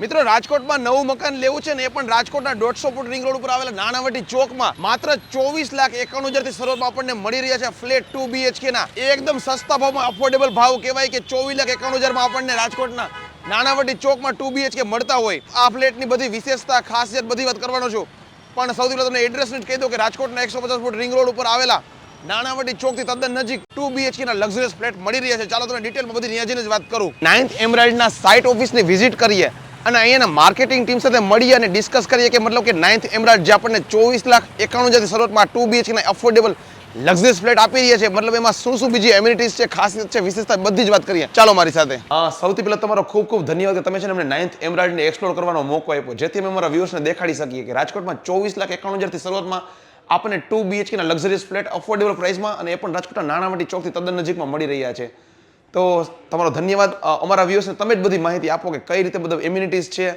મિત્રો, રાજકોટમાં નવું મકાન લેવું છે ને એ પણ રાજકોટના દોઢસો ફૂટ રિંગ રોડ ઉપર આવેલા નાણાવટી ચોકમાં માત્ર ચોવીસ લાખ એકાણું હજારથી શરૂઆતમાં આપણને મળી રહ્યા છે ફ્લેટ ટુ બીએચકે ના. એકદમ સસ્તા ભાવમાં અફોર્ડેબલ ભાવ કહેવાય કે ચોવીસ લાખ એકાણું હજારમાં આપણને રાજકોટના નાણાવટી ચોકમાં ટુ બીએચકે મળતા હોય. આ ફ્લેટની બધી વિશેષતા, ખાસિયત બધી વાત કરવાનો છું. પણ સૌથી પહેલાં તમને એડ્રેસ જ કહી દઉં કે રાજકોટના એકસો પચાસ ફૂટ રિંગ રોડ ઉપર આવેલા નાણાવટી ચોકથી તદ્દન નજીક ટુ બીએચકે ના લક્ઝરિયસ ફ્લેટ મળી રહ્યા છે. ચાલો તમને ડિટેલમાં બધી ત્યાં જ વાત કરું. નાઇન્થ એમરાઇડના સાઇટ ઓફિસની વિઝિટ કરીએ. અને અહીંયાના માર્કેટિંગ ટીમ સાથે મળીએ અને ડિસ્કસ કરીએ કે મતલબ કે નાઇન્થ એમરાડ જે આપણને ચોવીસ લાખ એકાણું હજારથી શરૂઆતમાં ટુ બીએચકેના અફોર્ડેબલ લક્ઝરિયસ ફ્લેટ આપી રહ્યા છે. મતલબ એમાં શું શું બીજી એમ્યુનિટીઝ છે, ખાસિયત છે, વિશેષતા બધી જ વાત કરીએ. ચાલો મારી સાથે. સૌથી પહેલાં તમારો ખૂબ ખૂબ ધન્યવાદ કે તમે છે અમને નાઇન્થ એમરાડને એક્સપ્લોર કરવાનો મોકો આપ્યો. જેથી અમે અમારા વ્યૂઅર્સને દેખાડી શકીએ કે રાજકોટમાં ચોવીસ લાખ એકાણું હજારથી શરૂઆતમાં આપણને ટુ બીએચકેના લક્ઝરિયસ ફ્લેટ અફોર્ડેબલ પ્રાઇસમાં અને એ પણ રાજકોટના નાણાવટી ચોકથી તદ્દન નજીકમાં મળી રહ્યા છે. તો તમારો ધન્યવાદ. અમારા વ્યૂઅર્સને તમે જ બધી માહિતી આપો કે કઈ રીતે બધા એમ્યુનિટીઝ છે.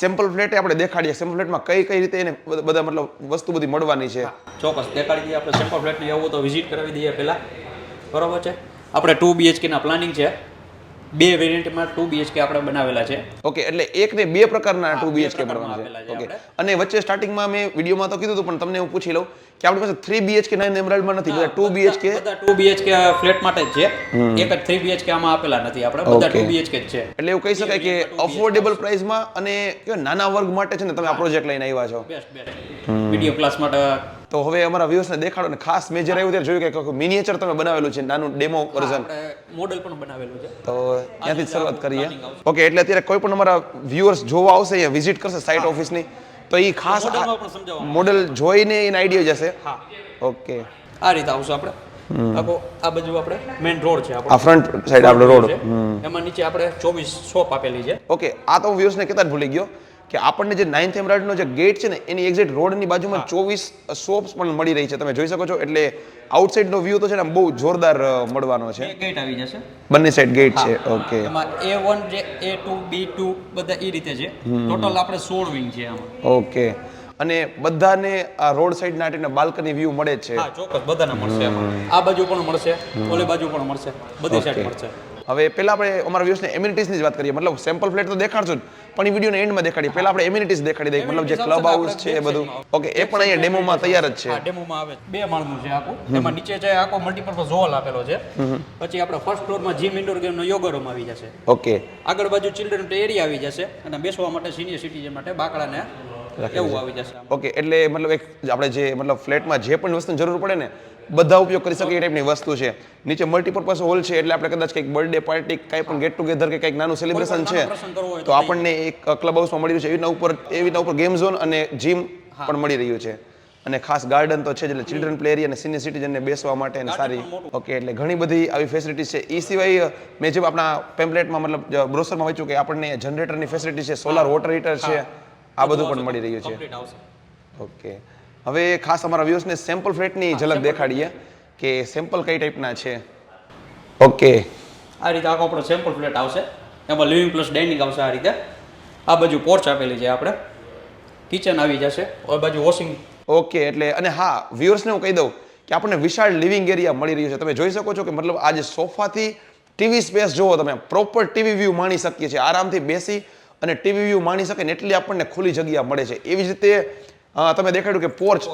સેમ્પલ ફ્લેટ આપણે દેખાડીએ. સેમ્પલ ફ્લેટમાં કઈ કઈ રીતે એને બધા મતલબ વસ્તુ બધી મળવાની છે. ચોક્કસ. દેખાડી દઈએ આપણે સેમ્પલ ફ્લેટની આવું તો વિઝિટ કરાવી દઈએ પહેલાં. બરાબર છે? આપણે ટુ બીએચકેના પ્લાનિંગ છે. બે વેરિયન્ટમાં ટુ બીએચકે આપણે બનાવેલા છે. ઓકે એટલે એક ને બે પ્રકારના ટુ બીએચકે બનાવેલા છે. ઓકે અને વચ્ચે સ્ટાર્ટિંગમાં મેં વિડીયોમાં તો કીધું હતું પણ તમને હું પૂછી લઉં કે આપણી પાસે થ્રી બીએચકે નાઇન એમરાલ્ડમાં નથી બધા ટુ બીએચકે બધા ટુ બીએચકે ફ્લેટ માટે જ છે. એક જ થ્રી બીએચકે આમાં આપેલા નથી આપણે. બધા ટુ બીએચકે જ છે. એટલે એવું કહી શકાય કે અફોર્ડેબલ પ્રાઇસમાં અને નાના વર્ગ માટે છે ને તમે આ પ્રોજેક્ટ લઈને આવ્યા છો. બેસ્ટ બેસ્ટ વીડિયો ક્લાસ માટે તો હવે અમારા વ્યુઅર્સને દેખાડો ને ખાસ મેજર આવ્યું ત્યારે જોયું કે મિનિએચર તમે બનાવેલું છે નાનું ડેમો વર્ઝન મોડેલ પણ બનાવેલું છે. તો ત્યાંથી શરૂઆત કરીએ. ઓકે એટલે અત્યારે કોઈ પણ અમારા વ્યૂઅર્સ જોવા આવશે અહીંયા વિઝિટ કરશે સાઇટ ઓફિસની તો એ ખાસ મોડેલ જોઈને એને આઈડિયા જશે. હા. ઓકે આ રીતે આવશું આપણે. આખો આ બાજુ આપણે મેઇન રોડ છે આ ફ્રન્ટ સાઈડ આપણો રોડ છે. એમાં નીચે આપણે ચોવીસ શોપ આપેલી છે. ઓકે આ તો હું વ્યુઅર્સને કહેતા જ ભૂલી ગયો. કે આપણને જે નાઇન્થ એમરાઇડનો જે ગેટ છે ને એની એક્ઝેક્ટ રોડની બાજુમાં ચોવીસ શોપ્સ પણ મળી રહી છે. તમે જોઈ શકો છો એટલે આઉટસાઇડનો વ્યૂ તો છે ને બહુ જોરદાર મળવાનો છે. ગેટ આવી જશે. બંને સાઈડ ગેટ છે ઓકે એમાં એ વન જે એ ટુ બી ટુ બધા એ રીતે છે. ટોટલ આપણે સોળ વિંગ છે આમાં. ઓકે અને બધાને આ રોડ સાઈડ ના આટીને બાલ્કની વ્યૂ મળે જ છે. હા ચોક્કસ બધાને મળશે આ બાજુ પણ મળશે ઓલે બાજુ પણ મળશે બધી સાઈડ મળશે. હવે પહેલા આપણે અમારા વ્યૂઝને એમ્યુનિટીઝની જ વાત કરીએ. મતલબ સેમ્પલ ફ્લેટ તો દેખાડશું જ પણ એ વિડીયોને એન્ડમાં દેખાડીએ. પહેલા આપણે એમ્યુનિટીઝ દેખાડી દઈએ. મતલબ જે ક્લબ હાઉસ છે એ બધું. ઓકે એ પણ અહીંયા ડેમોમાં તૈયાર જ છે. ડેમોમાં આવે બે માળનું છે આખું. એમાં નીચે છે આખો મલ્ટીપર્પઝ હોલ આપેલો છે. પછી આપણે ફર્સ્ટ ફ્લોરમાં જીમ ઇન્ડોર ગેમનો યોગા રૂમ આવી જશે. ઓકે આગળ બાજુ ચિલ્ડ્રન પ્લે એરિયા આવી જશે. અને બેસવા માટે સિનિયર સિટીઝન માટે બાકડાને એવું આવી જશે ઓકે એટલે મતલબ એક આપણે જે મતલબ ફ્લેટમાં જે પણ વસ્તુની જરૂર પડે ને બધા ઉપયોગ કરી શકે એ ટાઈપની વસ્તુ છે. નીચે મલ્ટીપર્પઝ હોલ છે એટલે આપણે કદાચ કંઈક બર્થડે પાર્ટી કંઈ પણ ગેટ ટુગેધર કે કંઈક નાનું સેલિબ્રેશન છે તો આપણને એક ક્લબ હાઉસમાં મળી રહ્યું છે એવી ઉપર એવી ઉપર ગેમ ઝોન અને જીમ પણ મળી રહ્યું છે. અને ખાસ ગાર્ડન તો છે જ એટલે ચિલ્ડ્રન પ્લે એરિયા અને સિનિયર સિટીઝનને બેસવા માટે અને સારી. ઓકે એટલે ઘણી બધી આવી ફેસિલિટીઝ છે. એ સિવાય મેં જેમ આપણા પેમ્પલેટમાં મતલબ બ્રોસરમાં વાંચ્યું કે આપણને જનરેટરની ફેસિલિટી છે સોલાર વોટર હીટર છે. આ બધું પણ મળી રહ્યું છે. ઓકે. હવે ખાસ અમારા વ્યુઅર્સને સેમ્પલ ફ્લેટની ઝલક દેખાડીએ કે સેમ્પલ કઈ ટાઈપના છે. ઓકે. આ રીતે આખો આપણો સેમ્પલ ફ્લેટ આવશે. એમાં લિવિંગ પ્લસ ડાઇનિંગ આવશે આ રીતે. આ બાજુ પોર્ચ આપેલી છે આપણે. કિચન આવી જશે. ઓર બાજુ વોશિંગ ઓકે એટલે અને હા વ્યુઅર્સને હું કહી દઉં કે આપણને વિશાળ લિવિંગ એરિયા મળી રહ્યું છે. તમે જોઈ શકો છો કે મતલબ આજે સોફાથી ટીવી સ્પેસ જુઓ તમે પ્રોપર ટીવી વ્યૂ માણી શકીએ છીએ. આરામથી બેસી અને ટીવી વ્યૂ માણી શકે ને એટલી આપણને ખુલ્લી જગ્યા મળે છે. એવી જ રીતે તમે દેખાડ્યું કે પોર્ચ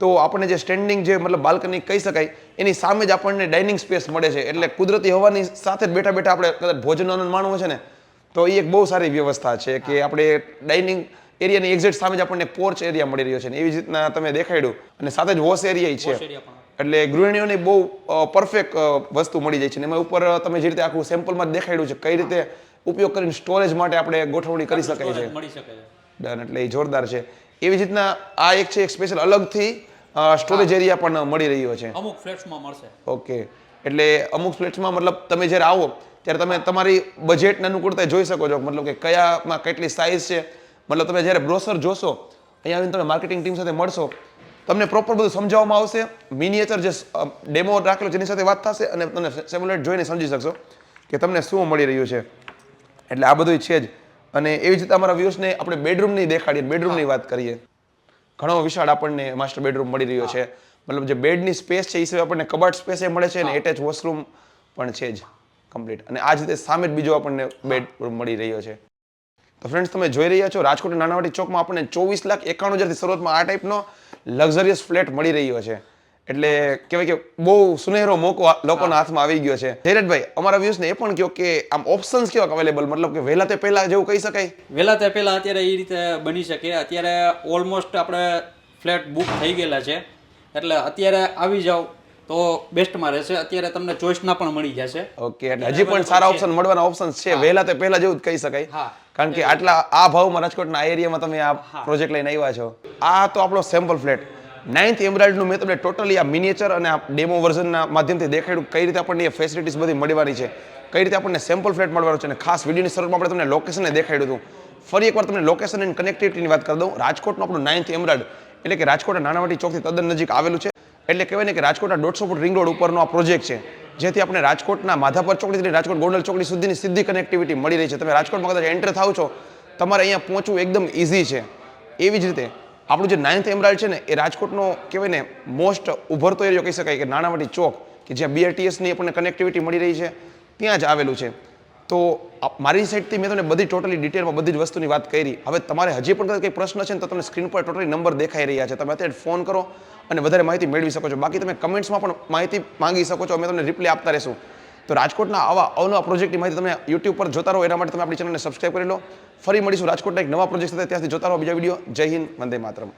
તો આપણને જે સ્ટેન્ડિંગ જે મતલબ બાલ્કની કહી શકાય એની સામે જ આપણને ડાઇનિંગ સ્પેસ મળે છે. એટલે કુદરતી હવાની સાથે જ બેઠા બેઠા આપણે કદાચ ભોજન આનંદ માણવો છે ને તો એ એક બહુ સારી વ્યવસ્થા છે કે આપણે ડાઇનિંગ એરિયાની એક્ઝેક્ટ સામે જ આપણને પોર્ચ એરિયા મળી રહ્યો છે ને. એવી જ રીતના તમે દેખાડ્યું. અને સાથે જ વોશ એરિયા છે. એટલે ગૃહિણીઓને બહુ પરફેક્ટ વસ્તુ મળી જાય છે ને. એમાં ઉપર તમે જે રીતે આખું સેમ્પલમાં દેખાડ્યું છે કઈ રીતે ઉપયોગ કરીને સ્ટોરેજ માટે આપણે ગોઠવણી કરી શકાય છે મળી શકે છે ડન એટલે એ જોરદાર છે એવી જ રીતના આ એક છે એક સ્પેશિયલ અલગથી સ્ટોરેજ એરિયા પણ મળી રહ્યો છે અમુક ફ્લેટ્સમાં મળશે ઓકે એટલે અમુક ફ્લેટ્સમાં મતલબ તમે જ્યારે આવો ત્યારે તમે તમારી બજેટને અનુકૂળતા જોઈ શકો છો મતલબ કે કયામાં કેટલી સાઇઝ છે મતલબ તમે જ્યારે બ્રોસર જોશો અહીંયા આવીને તમે માર્કેટિંગ ટીમ સાથે મળશો તમને પ્રોપર બધું સમજાવવામાં આવશે મિનિએચર જે ડેમો રાખેલો જેની સાથે વાત થશે અને તમને સેમ્યુલેટ જોઈને સમજી શકશો કે તમને શું મળી રહ્યું છે એટલે આ બધું છે જ. અને એવી જ રીતે અમારા વ્યૂઝને આપણે બેડરૂમની દેખાડીએ, બેડરૂમની વાત કરીએ. ઘણો વિશાળ આપણને માસ્ટર બેડરૂમ મળી રહ્યો છે. મતલબ જે બેડની સ્પેસ છે એ સિવાય આપણને કબાટ સ્પેસ એ મળે છે અને એટેચ વોશરૂમ પણ છે જ કમ્પ્લીટ અને આ જ રીતે સામે જ બીજો આપણને બેડરૂમ મળી રહ્યો છે. તો ફ્રેન્ડ્સ તમે જોઈ રહ્યા છો રાજકોટ નાનાવાટી ચોકમાં આપણને ચોવીસ લાખ એકાણું હજારથી શરૂઆતમાં આ ટાઈપનો લક્ઝરિયસ ફ્લેટ મળી રહ્યો છે. એટલે કહેવાય કે બહુ સુનેહરો મોકો લોકોના હાથમાં આવી ગયો છે. ધીરજભાઈ અમારા વ્યૂઝને એ પણ કહો કે આમ ઓપ્શન્સ કેવા અવેલેબલ મતલબ કે વહેલા તે પહેલા જેવું કહી શકાય? વહેલા તે પહેલાં અત્યારે એ રીતે બની શકે. અત્યારે ઓલમોસ્ટ આપણે ફ્લેટ બુક થઈ ગયેલા છે. એટલે અત્યારે આવી જાઓ તો બેસ્ટમાં રહેશે. અત્યારે તમને ચોઈસના પણ મળી જશે. ઓકે એટલે હજી પણ સારા ઓપ્શન મળવાના ઓપ્શન્સ છે. વહેલા તે પહેલા જેવું જ કહી શકાય. હા. કારણ કે આટલા આ ભાવમાં રાજકોટના આ એરિયામાં તમે આ પ્રોજેક્ટ લઈને આવ્યા છો. આ તો આપણો સેમ્પલ ફ્લેટ નાઇન્થ એમરાઇડનું મેં તમને ટોટલી આ મિનિએચર અને આ ડેમો વર્ઝનના માધ્યમથી દેખાડ્યું કઈ રીતે આપણને એ ફેસિલિટીઝ બધી મળવાની છે, કઈ રીતે આપણને સેમ્પલ ફ્લેટ મળવાનો છે અને ખાસ વિડીયોની શરૂમાં આપણે તમને લોકેશનને દેખાડ્યું હતું. ફરી એકવાર તમને લોકેશન એન્ડ કનેક્ટિવિટીની વાત કરી દઉં. રાજકોટનું આપણું નાઇન્થ એમરાઇડ એટલે કે રાજકોટના નાનાવાટી ચોકથી તદ્દન નજીક આવેલું છે. એટલે કહેવાય ને કે રાજકોટના દોઢસો ફૂટ રિંગ રોડ ઉપરનો આ પ્રોજેક્ટ છે, જેથી આપણે રાજકોટના માધાપર ચોકડીથી રાજકોટ ગોંડલ ચોકડી સુધીની સીધી કનેક્ટિવિટી મળી રહી છે. તમે રાજકોટમાં કદાચ એન્ટર થાવ છો, તમારે અહીંયા પહોંચવું એકદમ ઇઝી છે. એવી જ રીતે આપણું જે નાઇન્થ એમરાલ્ડ છે ને, એ રાજકોટનો કહેવાય ને મોસ્ટ ઉભરતો એરિયો કહી શકાય કે નાણાવટી ચોક, કે જ્યાં બીઆરટીએસની આપણને કનેક્ટિવિટી મળી રહી છે, ત્યાં જ આવેલું છે. તો મારી સાઈડથી મેં તમને બધી ટોટલી ડિટેલમાં બધી જ વસ્તુની વાત કરી. હવે તમારે હજી પણ કંઈ પ્રશ્ન છે ને, તો તમને સ્ક્રીન પર ટોટલી નંબર દેખાઈ રહ્યા છે. તમે અત્યારે ફોન કરો અને વધારે માહિતી મેળવી શકો છો. બાકી તમે કમેન્ટ્સમાં પણ માહિતી માંગી શકો છો. અમે તમને રિપ્લાય આપતા રહેશું. તો રાજકોટના આવા અવનવા પ્રોજેક્ટની માહિતી તમે યુટ્યુબ પર જોતા રહો. એના માટે તમે આપણી ચેનલને સબસ્ક્રાઈબ કરી લો. ફરી મળીશું રાજકોટના એક નવા પ્રોજેક્ટ સાથે. ત્યાંથી જોતા રહો બીજા વીડિયો જય હિન્દ, વંદે માતરમ.